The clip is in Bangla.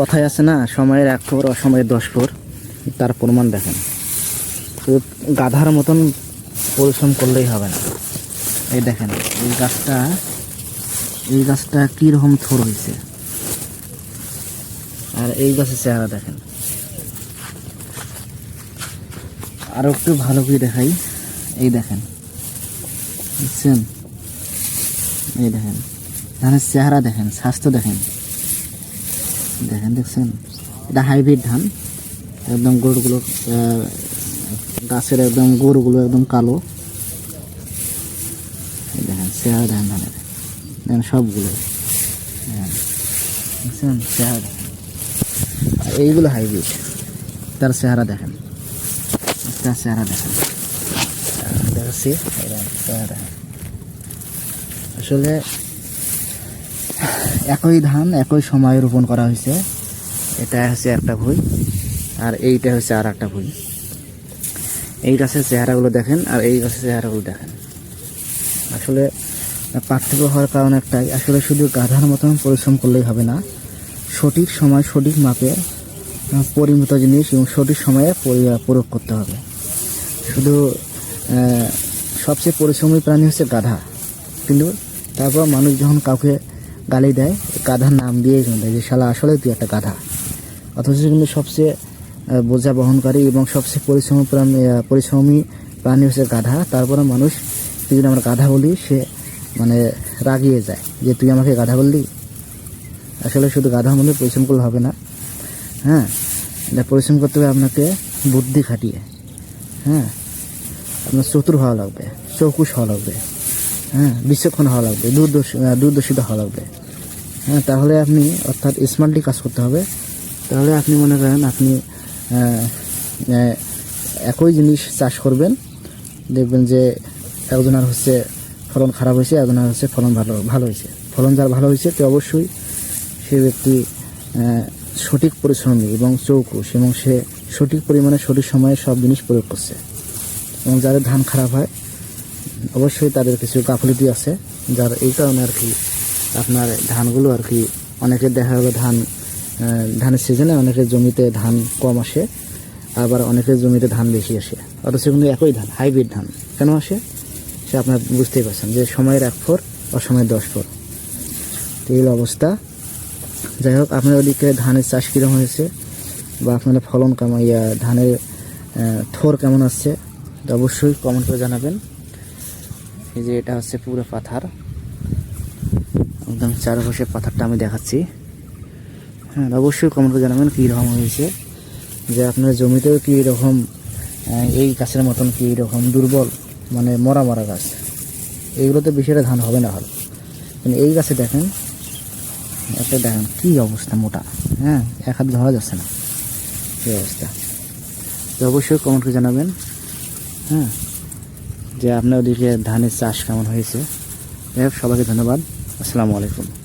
কথাই আছে না, সময়ের এক ফোর, অসময়ের দশ ফোর, তার প্রমাণ দেখেন। শুধু গাধার মতন পরিশ্রম করলেই হবে না। এই দেখেন, এই গাছটা এই গাছটা কীরকম থোর হয়েছে আর এই গাছের চেহারা দেখেন। আর একটু ভালো করে দেখাই। এই দেখেন, বুঝছেন? এই দেখেন, ধানের চেহারা দেখেন, স্বাস্থ্য দেখেন। দেখেন দেখছেন? এটা হাইব্রিড ধান। একদম গোড়গুলো আহ, গাছের একদম গোড়গুলো একদম কালো। দেখেন চেহারা দেখেন ধানের। দেখেন সবগুলো। দেখেন দেখছেন? চেহারা এইগুলো হাইব্রিড তার চেহারা দেখেন। তার চেহারা দেখেন। দেখাচ্ছি। আসলে একই ধান, একই সময়ে রোপণ করা হয়েছে। এটা হচ্ছে একটা ভুই, আর এইটা হচ্ছে আর একটা ভুই। এই গাছের চেহারাগুলো দেখেন, আর এই গাছের চেহারাগুলো দেখেন। আসলে পার্থক্য হওয়ার কারণ একটাই, আসলে শুধু গাধার মতন পরিশ্রম করলেই হবে না। সঠিক সময় সঠিক মাপে পরিমিত জিনিস এবং সঠিক সময়ে পরি- প্রয়োগ করতে হবে। শুধু সবচেয়ে পরিশ্রমী প্রাণী হচ্ছে গাধা। কিন্তু তারপর মানুষ যখন কাউকে গালি দেয়, গাধার নাম দিয়েই কিন্তু যে, শালা, আসলে তুই একটা গাধা। অথচ কিন্তু সবচেয়ে বোঝা বহনকারী এবং সবচেয়ে পরিশ্রমী পরিশ্রমী প্রাণী হচ্ছে গাধা। তারপরে মানুষ, তুই যদি আমরা গাধা বলি, সে মানে রাগিয়ে যায় যে, তুই আমাকে গাধা বললি? আসলে শুধু গাধা মধ্যে পরিশ্রম করলে হবে না। হ্যাঁ এটা পরিশ্রম করতে হবে আপনাকে বুদ্ধি খাটিয়ে। হ্যাঁ আপনার চতুর হওয়া লাগবে, চৌকুশ হওয়া লাগবে। হ্যাঁ বিচক্ষণ হওয়া লাগবে, দূরদর্শী দূরদর্শিত হওয়া লাগবে। হ্যাঁ তাহলে আপনি অর্থাৎ স্মার্টলি কাজ করতে হবে। তাহলে আপনি মনে করেন আপনি একই জিনিস চাষ করবেন। দেখবেন যে একজনের হচ্ছে ফলন খারাপ হয়েছে, একজনের হচ্ছে ফলন ভালো ভালো হয়েছে। ফলন যার ভালো হয়েছে তো অবশ্যই সে ব্যক্তি সঠিক পরিশ্রমী এবং চৌকুশ এবং সে সঠিক পরিমাণে, সঠিক সময়ে সব জিনিস প্রয়োগ করছে। এবং যাদের ধান খারাপ হয়, অবশ্যই তাদের কিছু গাফলিটি আছে, যার এই কারণে আর কি আপনার ধানগুলো আর কি অনেকের দেখা গেলো ধান ধানের সিজনে অনেকের জমিতে ধান কম আসে, আবার অনেকের জমিতে ধান বেশি আসে। অথচ কিন্তু একই ধান হাইব্রিড ধান। কেন আসে? সে আপনার বুঝতেই পারছেন যে সময়ের এক ফোর অসময়ের দশ ফোর তো এই অবস্থা। যাই হোক, আপনার ওদিকে ধানের চাষ কীরকম হয়েছে? বা আপনাদের ফলন কেমন? ইয়া, ধানের থোর কেমন আসছে? অবশ্যই কমেন্ট করে জানাবেন। এই যে এটা হচ্ছে পুরো পাথার। একদম চারপাশে পাথারটা আমি দেখাচ্ছি। হ্যাঁ অবশ্যই কমেন্ট করে জানাবেন কী রকম হয়েছে যে আপনার জমিতেও কি রকম এই গাছের মতন কি রকম দুর্বল মানে মরা মরা গাছ। এইগুলোতে বেশি একটা ধান হবে না হল কিন্তু এই গাছে দেখেন একটা দেখেন কী অবস্থা মোটা। হ্যাঁ এক হাত ধরা যাচ্ছে না। এই অবস্থা। তো অবশ্যই কমেন্ট করে জানাবেন। হ্যাঁ যে আপনার ওদিকে ধানের চাষ কেমন হয়েছে। হোক, সবাইকে ধন্যবাদ। আসসালামু আলাইকুম।